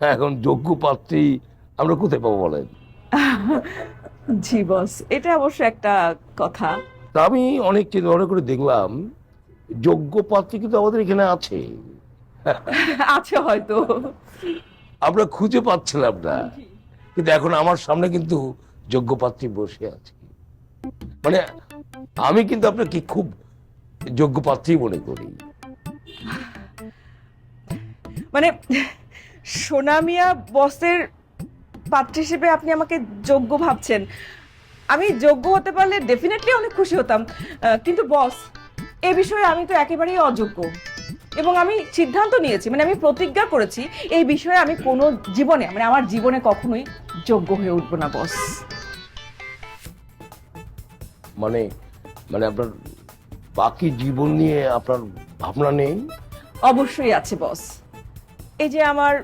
হ্যাঁ এখন যোগ্য পাত্রী আমরা কোথায় পাবো বলেন? জি বস এটা অবশ্য একটা কথা। তা আমি অনেক চিন্তা ভাবনা করে দেখলাম যোগ্য পাত্রী কিন্তু আমাদের এখানে আছে। আছে হয়তো। আমরা খুঁজে পাচ্ছিলাম না। কিন্তু এখন আমার সামনে কিন্তু যোগ্য পাত্রী বসে আছে। মানে আমি কিন্তু আপনাকে খুব যোগ্য পাত্রী মনে করি। মানে সোনামিয়া বসের পাত্র হিসেবে আপনি আমাকে যোগ্য ভাবছেন। আমি যোগ্য হতে পারলে ডেফিনেটলি অনেক খুশি হতাম কিন্তু বস এ বিষয়ে আমি তো একেবারেই অযোগ্য। এবং আমি সিদ্ধান্ত নিয়েছি মানে আমি প্রতিজ্ঞা করেছি এই বিষয়ে আমি কোনো জীবনে মানে আমার জীবনে কখনোই যোগ্য হয়ে উঠবো না বস মানে মানে আপনার বাকি জীবন নিয়ে আপনার ভাবনা নেই? অবশ্যই আছে বস এই যে আমার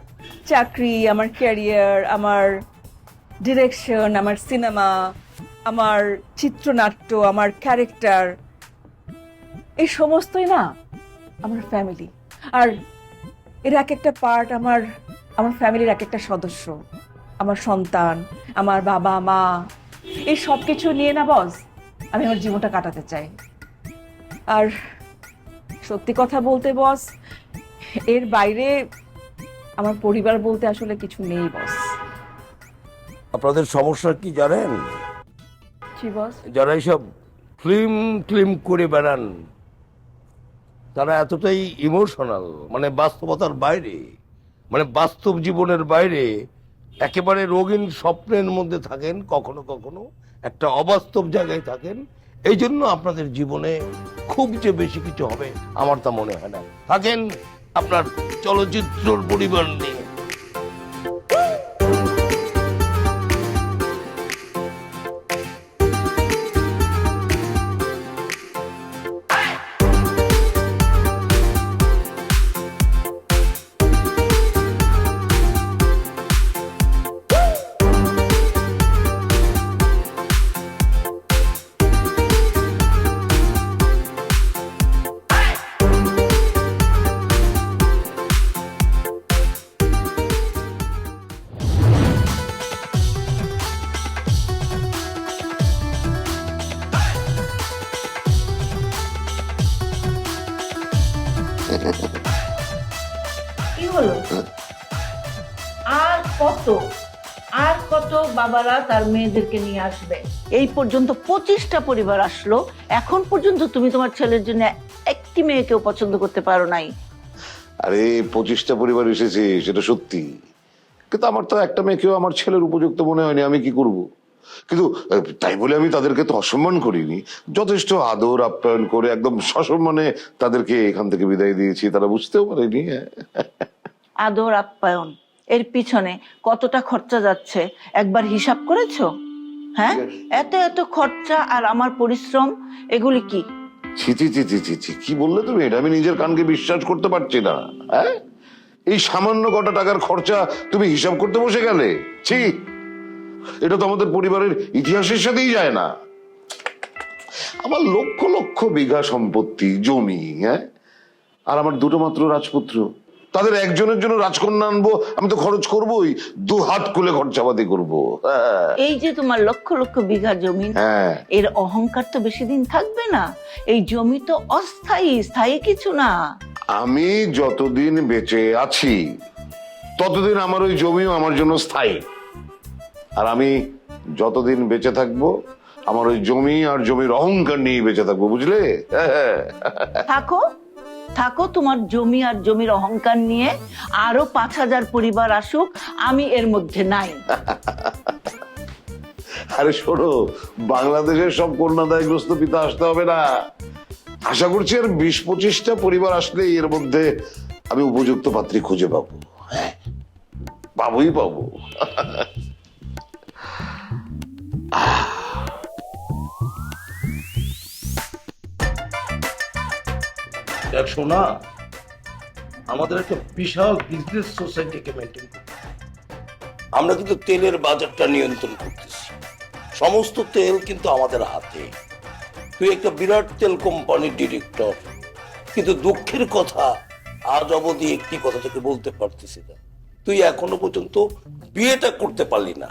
চাকরি, আমার ক্যারিয়ার আমার ডিরেকশন আমার সিনেমা আমার চিত্রনাট্য, আমার ক্যারেক্টার এই সমস্তই না আমার ফ্যামিলি আর এর এক একটা পার্ট আমার আমার ফ্যামিলির এক একটা সদস্য, আমার সন্তান, আমার বাবা, মা, এই সব কিছু নিয়ে না বস আমি আমার জীবনটা কাটাতে চাই। আর সত্যি কথা বলতে বস এর বাইরে আমার পরিবার বলতে আসলে কিছু নেই বস। আপনাদের সমস্যা কি জানেন? জি বস। যারা এইসব ফিল্ম ফিল্ম করে বেড়ান তারা এতটাই ইমোশনাল মানে বাস্তবতার বাইরে মানে বাস্তব জীবনের বাইরে একেবারে রঙিন স্বপ্নের মধ্যে থাকেন কখনো কখনো একটা অবাস্তব জায়গায় থাকেন এই জন্য আপনাদের জীবনে খুব যে বেশি কিছু হবে আমার তা মনে হয় না। থাকেন আপনার চলচ্চিত্রর পরিমাণ নিয়ে। বাবারা তার মেয়েদেরকে নিয়ে আসবে। এই পর্যন্ত পঁচিশটা পরিবার আসলো। এখন পর্যন্ত তুমি তোমার ছেলের জন্য একটি মেয়েকেও পছন্দ করতে পারো নাই। আরে পঁচিশটা পরিবার এসেছে সেটা সত্যি। কিন্তু আমার তো একটা মেয়েকেও আমার ছেলের উপযুক্ত মনে হয়নি আমি কি করব? কিন্তু তাই বলে আমি তাদেরকে তো অসম্মান করিনি। যথেষ্ট আদর আপ্যায়ন করে একদম সসম্মানে তাদেরকে এখান থেকে বিদায় দিয়েছি তারা বুঝতেও পারেনি। আদর আপ্যায়ন। এর পিছনে কতটা খরচা যাচ্ছে? একবার হিসাব করেছ? হ্যাঁ? এত এত খরচা আর আমার পরিশ্রম এগুলি কি? ছি ছি ছি ছি ছি ছি কি বললে তুমি? এটা আমি নিজের কানকে বিশ্বাস করতে পারছি না হ্যাঁ? এই সামান্য কটা টাকার খরচা তুমি হিসাব করতে বসে গেলে ছি। এটা তো আমাদের পরিবারের ইতিহাসের সাথেই যায় না। আমার লক্ষ লক্ষ বিঘা সম্পত্তি জমি হ্যাঁ? আর আমার দুটো মাত্র রাজপুত্র। তাদের একজনের জন্য রাজকন্যা আনব আমি তো খরচ করবোই। দু হাত খুলে খরচাপাতি করব। হ্যাঁ। এই যে তোমার লক্ষ লক্ষ বিঘা জমি হ্যাঁ। এর অহংকার তো বেশি দিন থাকবে না। এই জমি তো অস্থায়ী স্থায়ী কিছু না। আমি যতদিন বেঁচে আছি ততদিন আমার ওই জমিও আমার জন্য স্থায়ী। আর আমি যতদিন বেঁচে থাকব আমার ওই জমি আর জমির অহংকার নিয়ে বেঁচে থাকব বুঝলে? হ্যাঁ। থাকো। থাকো, তোমার জমি আর জমির অহংকার নিয়ে আরও পাঁচ হাজার পরিবার আসুক, আমি এর মধ্যে নাই। আরে শোনো, বাংলাদেশের সব কন্যাদায়গ্রস্ত পিতা আসতে হবে না। আশা করছি আর বিশ পঁচিশটা পরিবার আসলে এর মধ্যে আমি উপযুক্ত পাত্রী খুঁজে পাবো। হ্যাঁ পাবোই পাবো। দেখ শোনা আমাদের একটা বিশাল বিজনেস সোসাইটিকে মেনটেন করতে আমরা কিন্তু তেলের বাজারটা নিয়ন্ত্রণ করতেছি। সমস্ত তেল কিন্তু আমাদের হাতে। তুই একটা বিরাট তেল কোম্পানির ডিরেক্টর কিন্তু দুঃখের কথা, আজ অবধি একটি কথা তোকে বলতে পারতেছি না। তুই এখনও পর্যন্ত বিয়েটা করতে পারলি না।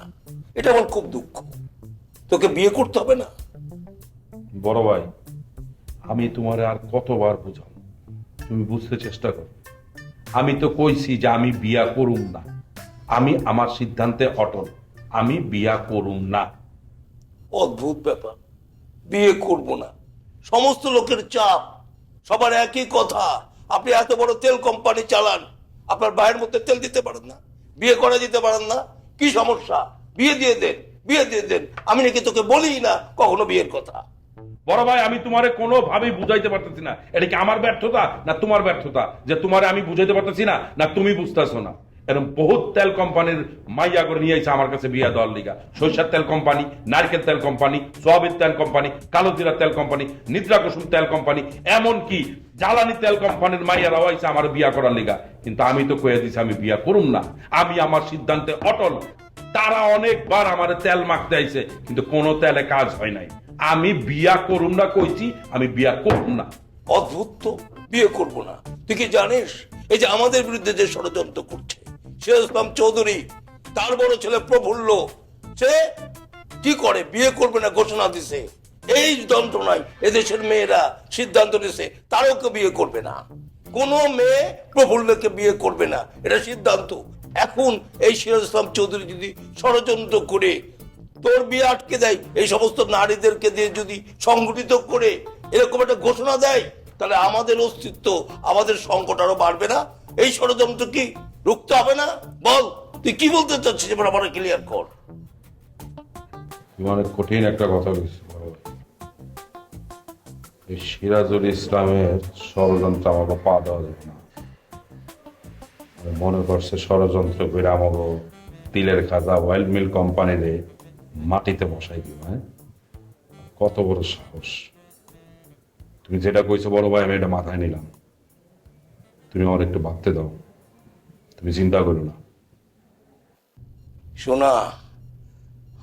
এটা আমার খুব দুঃখ। তোকে বিয়ে করতে হবে না? বড় ভাই, আমি তোমার আর কতবার বুঝাম তুমি বুঝতে চেষ্টা করো। আমি তো কইছি যে আমি বিয়া করুম না। আমি আমার সিদ্ধান্তে অটল। আমি বিয়া করুম না। অদ্ভুত ব্যাপার। বিয়ে করব না। সমস্ত লোকের চাপ। সবার একই কথা। আপনি এত বড় তেল কোম্পানি চালান। আপনার ভাইয়ের মধ্যে তেল দিতে পারেন না। বিয়ে করে দিতে পারেন না। কি সমস্যা? বিয়ে দিয়ে দেন। বিয়ে দিয়ে দেন। আমি নাকি তোকে বলি না কখনো বিয়ের কথা। বড় ভাই, আমি তোমারে কোনোভাবেই বুঝাইতে পারতেছি না। এটা কি আমার ব্যর্থতা না তোমার ব্যর্থতা? যে তোমারে আমি বুঝাইতে পারতেছি না না তুমি বুঝতেছো না। এরকম বহুত তেল কোম্পানির মাইয়া করে নিয়ে আমার কাছে বিয়া দেওয়ার লিগা। সরিষার তেল কোম্পানি, নারকেল তেল কোম্পানি, সোয়াবিন তেল কোম্পানি কালো জিরা তেল কোম্পানি নিদ্রা কুসুম তেল কোম্পানি এমন কি জ্বালানি তেল কোম্পানির মাইয়ারাও আইছে আমার বিয়া করার লিগা। কিন্তু আমি তো কয়ে দিছি, আমি বিয়া করুম না। আমি আমার সিদ্ধান্তে অটল। তারা অনেকবার আমার তেল মাখতে আইছে, কিন্তু কোনো তেলে কাজ হয় নাই। আমি বিয়া করুম না কইছি, আমি বিয়া করুম না। অদ্ভুত তো, বিয়ে করব না। তুই কি জানিস? এই যে আমাদের বিরুদ্ধে যে ষড়যন্ত্র করছে চৌধুরী, তার বড় ছেলে প্রফুল্ল, সে কি করে? বিয়ে করবে না ঘোষণা দিছে। এই যন্ত্রণায় এদেশের মেয়েরা সিদ্ধান্ত নিছে, তারও কেউ বিয়ে করবে না। কোন মেয়ে প্রফুল্লকে বিয়ে করবে না, এটা সিদ্ধান্ত। এখন এই সিরাজ ইসলাম চৌধুরী যদি ষড়যন্ত্র করে তোর বিয়ে আটকে দেয় এই সমস্ত নারীদেরকে দিয়ে যদি সংগঠিত করে এরকম একটা ঘোষণা দেয়, তাহলে আমাদের অস্তিত্ব, আমাদের সংকট আরও বাড়বে না? এই ষড়যন্ত্র কি রুখতে হবে না? বল, তুই কি বলতে চাচ্ছিস এবার আমার ক্লিয়ার কর। অনেক কঠিন একটা কথা বলছো সিরাজুল ইসলামের ষড়যন্ত্র আমাকে পা দেওয়া যাবে না। মনে করছে ষড়যন্ত্র করে আমাকে তিলের খাজা অয়েল মিল কোম্পানিরে মাটিতে বসাই দিব হ্যাঁ? কত বড় সাহস। তুমি যেটা কইছো, বড় ভাই, আমি এটা মাথায় নিলাম। তুমি আমার একটু ভাবতে দাও। তুমি চিন্তা করো না। শোনা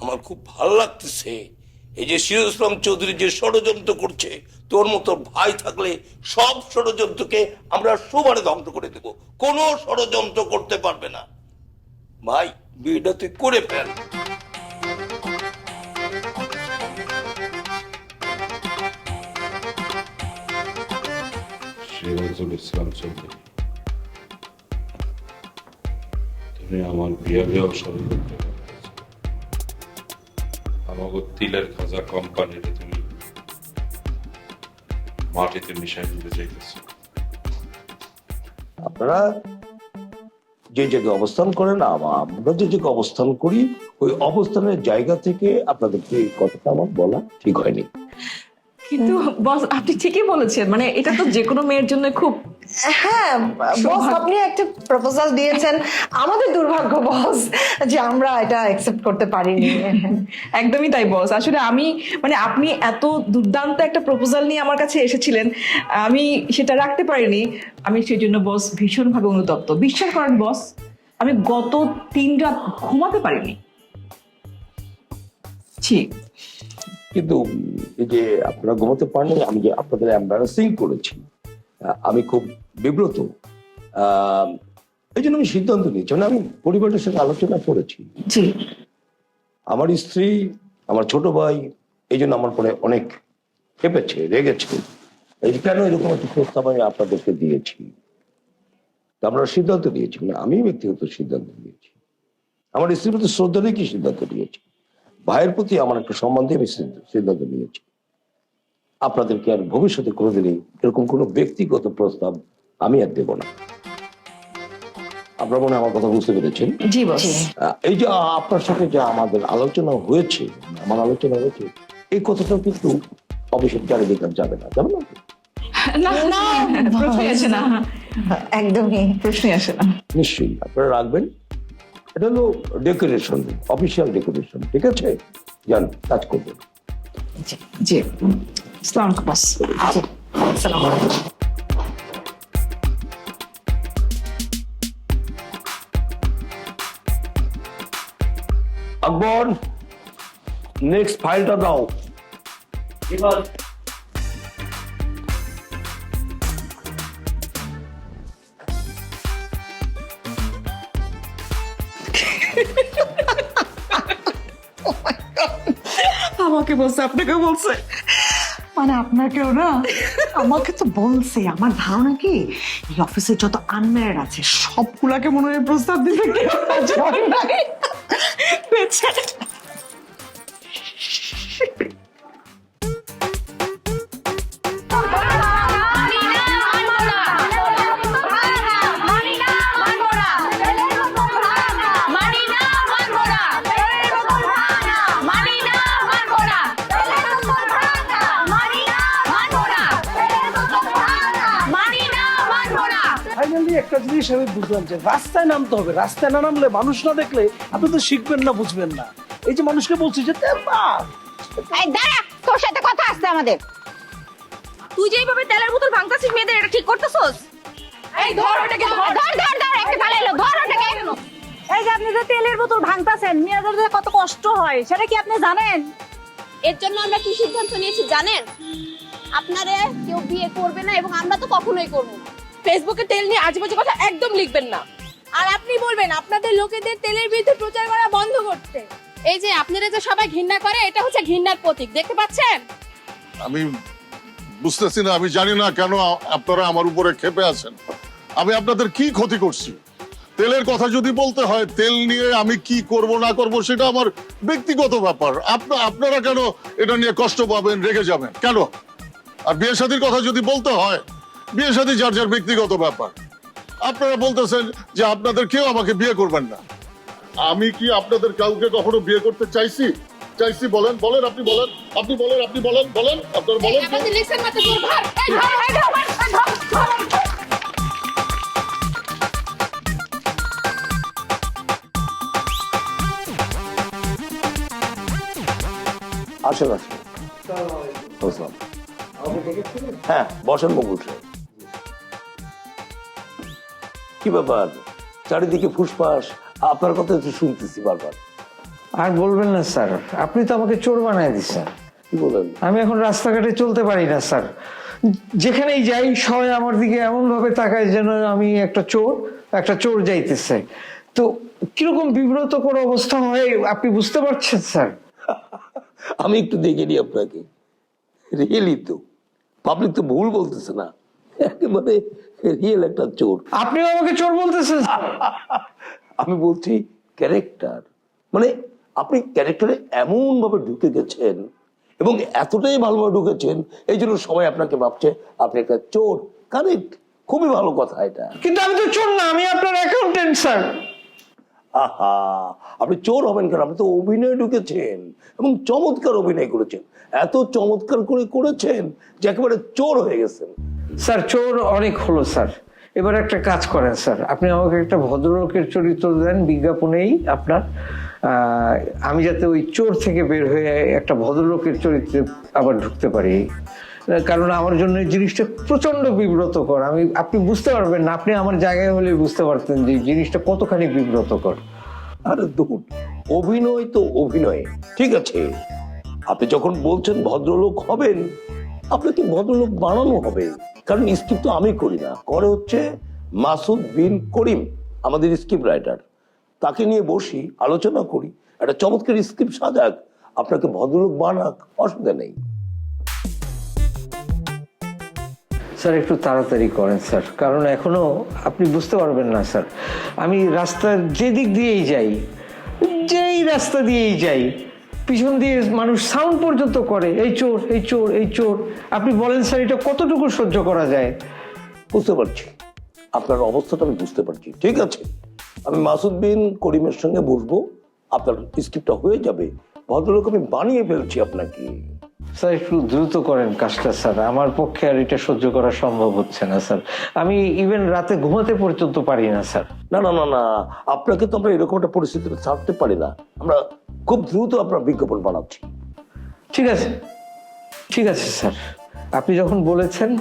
আমার খুব ভালো লাগতেছে। এই যে সিরাজ চৌধুরী যে ষড়যন্ত্র করছে, তোর মতো ভাই থাকলে সব ষড়যন্ত্রকে আমরা সমানে ধ্বংস করে দেব। কোনো ষড়যন্ত্র করতে পারবে না। ভাই, বিয়েটা তুই করে ফেল। চৌধুরী আমার তিলের খাজা তুমি মাটিতে মিশাই দিতে চাইতেছ আপনারা যে জায়গায় অবস্থান করেন আমরা যে জায়গায় অবস্থান করি, ওই অবস্থানের জায়গা থেকে আপনাদেরকে কথাটা আমার বলা ঠিক হয়নি। কিন্তু বস আপনি ঠিকই বলেছেন মানে এটা তো যে কোনো মেয়ের জন্য খুব হ্যাঁ বস আপনি একটা প্রপোজাল দিয়েছেন। আমাদের দুর্ভাগ্য বস যে আমরা এটা অ্যাকসেপ্ট করতে পারিনি। একদমই তাই বস। আসলে আমি মানে আপনি এত দুর্দান্ত একটা প্রপোজাল নিয়ে আমার কাছে এসেছিলেন আমি সেটা রাখতে পারিনি। আমি সেই জন্য বস ভীষণভাবে অনুতপ্ত। বিশ্বাস করেন বস আমি গত তিন রাত ঘুমাতে পারিনি। ঠিক কিন্তু এই যে আপনারা ঘুমাতে পারেন আমি যে আপনাদের এম্বারাসিং করেছি আমি খুব বিব্রত। এই জন্য আমি সিদ্ধান্ত নিয়েছি। মানে আমি পরিবারের সাথে আলোচনা করেছি। আমার স্ত্রী আমার ছোট ভাই এই জন্য আমার পরে অনেক খেপেছে রেগেছে। এই কেন এরকম একটা প্রস্তাব আমি আপনাদেরকে দিয়েছি? তা আমরা সিদ্ধান্ত নিয়েছি। মানে আমি ব্যক্তিগত সিদ্ধান্ত নিয়েছি। আমার স্ত্রীর প্রতি শ্রদ্ধা রেখে সিদ্ধান্ত নিয়েছি? ভাইয়ের প্রতি আমার একটা সম্মান দিয়ে আমি সিদ্ধান্ত নিয়েছি। আপনাদেরকে আর ভবিষ্যতে কোনোদিনই এরকম কোনো ব্যক্তিগত প্রস্তাব আমি আর দেব না। আপনারা মনে আমার কথা বুঝতে পেরেছেন? জি বস। আহ, এই যে আপনার সাথে যে আমাদের আলোচনা হয়েছে আমার আলোচনা হয়েছে এই কথাটাও কিন্তু অফিসের চারিদিকে যাবে না যাবে না না না প্রশ্নই আসে না। একদমই প্রশ্নই আসে না। নিশ্চয়ই আপনারা রাখবেন। এটা হলো ডেকোরেশন অফিসিয়াল ডেকোরেশন ঠিক আছে? যান কাজ করবেন জি আসসালামু আলাইকুম আসসালামু আলাইকুম। আকবর নেক্সট ফাইলটা দাও। আমাকে বলছে আপনাকে বলছে। মানে আপনাকেও না? আমাকে তো বলছে আমার ধারণা কি? এই অফিসে যত আনম্যারিড আছে সবগুলাকে মনে হয় প্রস্তাব দিতে কেউ নাই। আমি বুঝলাম যে রাস্তায় নামতে হবে। রাস্তায় না নামলে মানুষ না দেখলে আপনি তো শিখবেন না বুঝবেন না। এই যে মানুষকে বলছি যে এই দাঁড়া তোর সাথে কথা আসছে আমাদের। তুই যে এইভাবে তেলের বোতল ভাঙতাছিস মেয়েদের এটা ঠিক করতেছস? এই ধর ওটাকে ধর। ধর ধর একটা পালাইলো ধর ওটাকে। এই যে আপনি যে তেলের বোতল ভাঙতাছেন মেয়েদের যে কত কষ্ট হয় সেটা কি আপনি জানেন? এর জন্য আমরা কি সিদ্ধান্ত নিয়েছি জানেন? আপনারা কেউ বিয়ে করবে না এবং আমরা তো কখনোই করব না। ফেসবুকে তেল নিয়ে আজেবাজে কথা একদম লিখবেন না। আর আপনি বলবেন আপনাদের লোকেদের তেলের বিরুদ্ধে প্রচার করা বন্ধ করতে। এই যে আপনারা যে সবাই ঘৃণা করে এটা হচ্ছে ঘৃণার প্রতীক দেখতে পাচ্ছেন? আমি বুঝতেছি না আমি জানি না কেন আপনারা আমার উপরে ক্ষেপে আছেন। আমি আপনাদের কি ক্ষতি করছি? তেলের কথা যদি বলতে হয় তেল নিয়ে আমি কি করব না করব সেটা আমার ব্যক্তিগত ব্যাপার। আপনা- আপনারা কেন এটা নিয়ে কষ্ট পাবেন রেগে যাবেন? কেন? আর বিয়ে শাদীর কথা যদি বলতে হয় বিয়ে শাদী যার যার ব্যক্তিগত ব্যাপার। আপনারা বলতেছেন যে আপনাদের কেউ আমাকে বিয়ে করবেন না। আমি কি আপনাদের কাউকে কখনো বিয়ে করতে চাইছি? চাইছি বলেন বলেন আপনি বলেন আপনি বলেন আপনি বলেন বলেন আপনারা বলেন কেউ? আমাদের লিখছেন মাত্র তোর ভার এই ধর এই ধর এই ধর, ধর আসেন আসেন। হ্যাঁ বসেন মকুল সাহেব। কি ব্যাপার? চারিদিকে ফুসফাস। আপনার কথা তো শুনতেছি বারবার। আর বলবেন না স্যার। আপনি তো আমাকে চোর বানায় দিচ্ছেন। কি বলেন? আমি এখন রাস্তাঘাটে চলতে পারি না স্যার। যেখানেই যাই সবাই আমার দিকে এমন ভাবে তাকায় যেন আমি একটা চোর একটা চোর যাইতেছে। তো কীরকম বিব্রতকর অবস্থা হয় আপনি বুঝতে পারছেন স্যার? আমি একটু দেখে নিই আপনাকে। রিয়েলি তো। পাবলিক তো ভুল বলতেছে না। একেবারে রিয়েল একটা চোর। আপনিও আমাকে চোর বলতেছেন। আমি বলছি ক্যারেক্টার মানে আপনি ক্যারেক্টারে এমন ভাবে ঢুকে গেছেন এবং এতটাই ভালোভাবে ঢুকেছেন এই জন্য সবাই আপনাকে ভাবছে আপনি একটা চোর। কারেক্ট খুবই ভালো কথা এটা। কিন্তু আমি তো চোর না আমি আপনার অ্যাকাউন্টেন্ট স্যার। আহা আপনি চোর হবেন কেন? আপনি তো অভিনয় ঢুকেছেন এবং চমৎকার অভিনয় করেছেন। এত চমৎকার করে করেছেন যে একেবারে চোর হয়ে গেছেন। স্যার, চোর অনেক হলো, স্যার। এবার একটা কাজ করেন, স্যার। আপনি আমাকে একটা ভদ্রলোকের চরিত্র দেন, বিজ্ঞাপনেই আপনার। আমি যাতে ওই চোর থেকে বের হয়ে একটা ভদ্রলোকের চরিত্রে আবার ঢুকতে পারি। কারণ আমার জন্য এই জিনিসটা প্রচণ্ড বিব্রতকর। আমি, আপনি বুঝতে পারবেন না, আপনি আমার জায়গায় হলে বুঝতে পারতেন যে জিনিসটা কতখানি বিব্রতকর। আরে দেখুন, অভিনয় তো অভিনয়, ঠিক আছে? আপনি যখন বলছেন ভদ্রলোক হবেন আপনাকে ভদ্রলোক বানানো হবে। কারণ স্ক্রিপ্ট তো আমি করি না। করে হচ্ছে মাসুদ বিন করিম, আমাদের স্ক্রিপ্ট রাইটার। তাকে নিয়ে বসি, আলোচনা করি। একটা চমৎকার স্ক্রিপ্ট সাজাক। আপনাকে ভদ্রলোক বানাক, অসুবিধা নেই। স্যার, একটু তাড়াতাড়ি করেন, স্যার। কারণ এখনও আপনি বুঝতে পারবেন না, স্যার। আমি রাস্তার যেদিক দিয়েই যাই, যেই রাস্তা দিয়েই যাই পিছন দিয়ে মানুষ সাউন্ড পর্যন্ত করে এই চোর এই চোর এই চোর। আপনি বলেন স্যার এটা কতটুকু সহ্য করা যায়? বুঝতে পারছি। আপনার অবস্থাটা আমি বুঝতে পারছি। ঠিক আছে। আমি মাসুদ বিন করিমের সঙ্গে বসবো। আপনার স্ক্রিপ্টটা হয়ে যাবে। ভদ্রলোক আমি বানিয়ে ফেলছি আপনাকে। স্যার একটু দ্রুত করেন কাজটা স্যার। আমার পক্ষে আর এটা সহ্য করা সম্ভব হচ্ছে না স্যার। আমি ইভেন রাতে ঘুমাতে পর্যন্ত পারি না স্যার। না না না না। আপনাকে তো আমরা এরকম একটা পরিস্থিতিতে ছাড়তে পারি না। আমরা খুব দ্রুত আপনার বিজ্ঞাপন বানাচ্ছি। ঠিক আছে। ঠিক আছে স্যার। আপনি যখন বলেছেন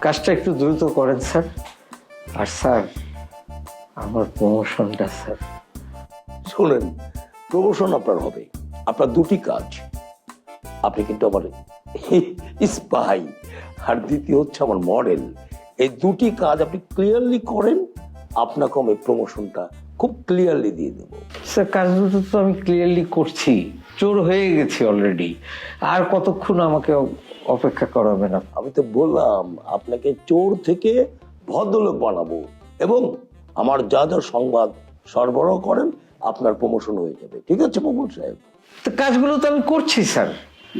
কাজটা একটু দ্রুত করেন স্যার। আর স্যার আমার প্রমোশনটা স্যার। শোনেন প্রমোশন আপনার হবে। আপনার দুটি কাজ। আপনি কিন্তু আমার স্পাই আর দ্বিতীয় হচ্ছে আমার মডেল এই দুটি কাজ আপনি ক্লিয়ারলি করেন আপনাকে আমি প্রমোশনটা খুব ক্লিয়ারলি দিয়ে দেবো। স্যার কাজ দুটো তো আমি ক্লিয়ারলি করছি। চোর হয়ে গেছি অলরেডি আর কতক্ষণ আমাকে অপেক্ষা করাবেন না? আমি তো বললাম আপনাকে চোর থেকে ভদ্রলোক বানাবো এবং আমার যা যা সংবাদ সরবরাহ করেন আপনার প্রমোশন হয়ে যাবে। ঠিক আছে প্রমোদ সাহেব? তো কাজগুলো তো আমি করছি স্যার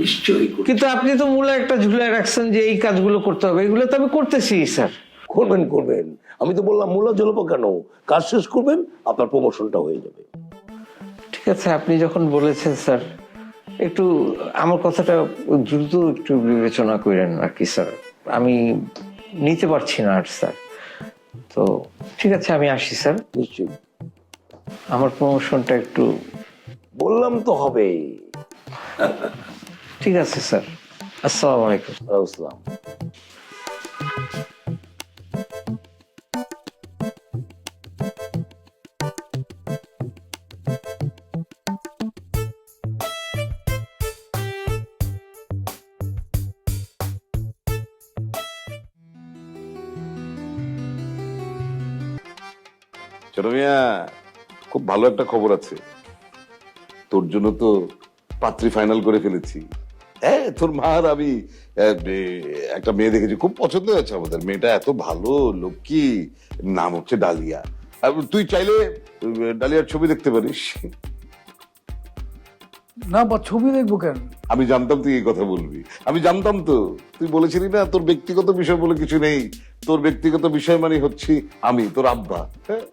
নিশ্চয়ই কিন্তু আপনি তো মূলে একটা ঝুলে রাখছেন যে এই কাজগুলো করতে হবে। এগুলো তো আমি করতেছি স্যার করবেন করবেন। আমি তো বললাম মূলা জলপ কেন? কাজ শেষ করবেন আপনার প্রমোশনটা হয়ে যাবে। ঠিক আছে আপনি যখন বলেছেন স্যার একটু আমার কথাটা দ্রুত একটু বিবেচনা করেন আর কি স্যার। আমি নিতে পারছি না আর স্যার। তো ঠিক আছে আমি আসি স্যার। নিশ্চয়ই। আমার প্রমোশনটা একটু বললাম তো হবে। ঠিক আছে স্যার। আসসালামু আলাইকুম। আসসালাম। ছোট মিয়া, খুব ভালো একটা খবর আছে। তোর জন্য তো পাত্রী ফাইনাল করে ফেলেছি। হ্যাঁ তোর মার আমি একটা মেয়ে দেখেছি, খুব পছন্দ হয়েছে আমাদের। মেয়েটা এত ভালো, লক্ষ্মী, নাম হচ্ছে ডালিয়া। তুই চাইলে ডালিয়ার ছবি দেখতে পারিস। না বা ছবি দেখব কেন? আমি জানতাম তুই এই কথা বলবি। আমি জানতাম তো। তুই বলেছিলি না তোর ব্যক্তিগত বিষয় বলে কিছু নেই। তোর ব্যক্তিগত বিষয় মানে হচ্ছি আমি তোর আব্বা হ্যাঁ?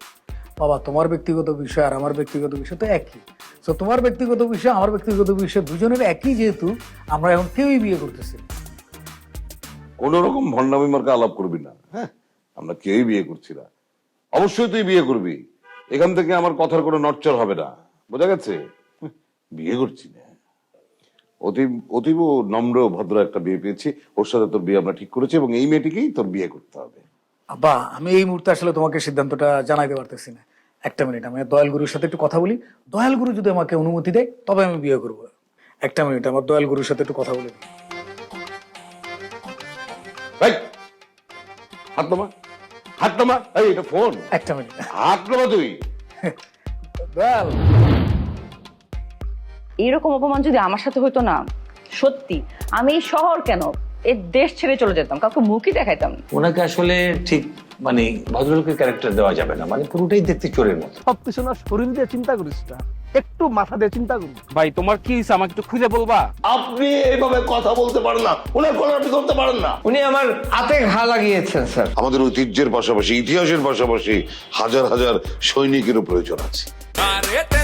বাবা তোমার ব্যক্তিগত বিষয় আর আমার ব্যক্তিগত বিষয় তো একই। তো তোমার ব্যক্তিগত বিষয় আমার ব্যক্তিগত বিষয় দুজনের একই যেহেতু আমরা এখন কেউই বিয়ে করতেছি। কোন রকম ভণ্ডামি মার্কা আলাপ করবি না হ্যাঁ? আমরা কেউই বিয়ে করছি না। অবশ্যই তুই বিয়ে করবি। এখান থেকে আমার কথার কোনো নচ্চর হবে না। বোঝা গেছে? বিয়ে করছি না। অতি অতীব নম্র ভদ্র একটা বিয়ে পেয়েছি। ওর সাথে তোর বিয়ে আমরা ঠিক করেছি এবং এই মেয়েটিকেই তোর বিয়ে করতে হবে। আব্বা আমি এই মুহূর্তে আসলে তোমাকে সিদ্ধান্তটা জানাইতে পারতেছি না। একটা মিনিট আমি দয়াল গুরুর সাথে একটু কথা বলি। দয়াল গুরু যদি আমাকে অনুমতি দেয় তবে আমি বিয়ে করব। একটা মিনিট আমার দয়াল গুরুর সাথে একটু কথা বলে। হাত নামা হাত নামা। এই এটা ফোন। একটা মিনিট। হাত নামা তুই। দয়াল। এরকম অপমান যদি আমার সাথে হতো না সত্যি আমি এই শহর কেন? এই দেশ ছেড়ে চলে যেতাম কাউকে মুখই দেখাইতাম না। ওনাকে আসলে ঠিক মানে ভদ্রলোকের ক্যারেক্টার দেওয়া যাবে না মানে পুরোটাই দেখতে চোরের মতো। সবকিছু না শরীর দিয়ে চিন্তা করিস না একটু মাথা দিয়ে চিন্তা করিস। ভাই তোমার কি হইছে? আমাকে একটু খুঁজে বলবা? আপনি এইভাবে কথা বলতে পারেন না ওনার কলার আপনি করতে পারেন না। উনি আমার হাতে ঘা লাগিয়েছেন স্যার। আমাদের ঐতিহ্যের পাশাপাশি ইতিহাসের পাশাপাশি হাজার হাজার সৈনিকেরও প্রয়োজন আছে। আরে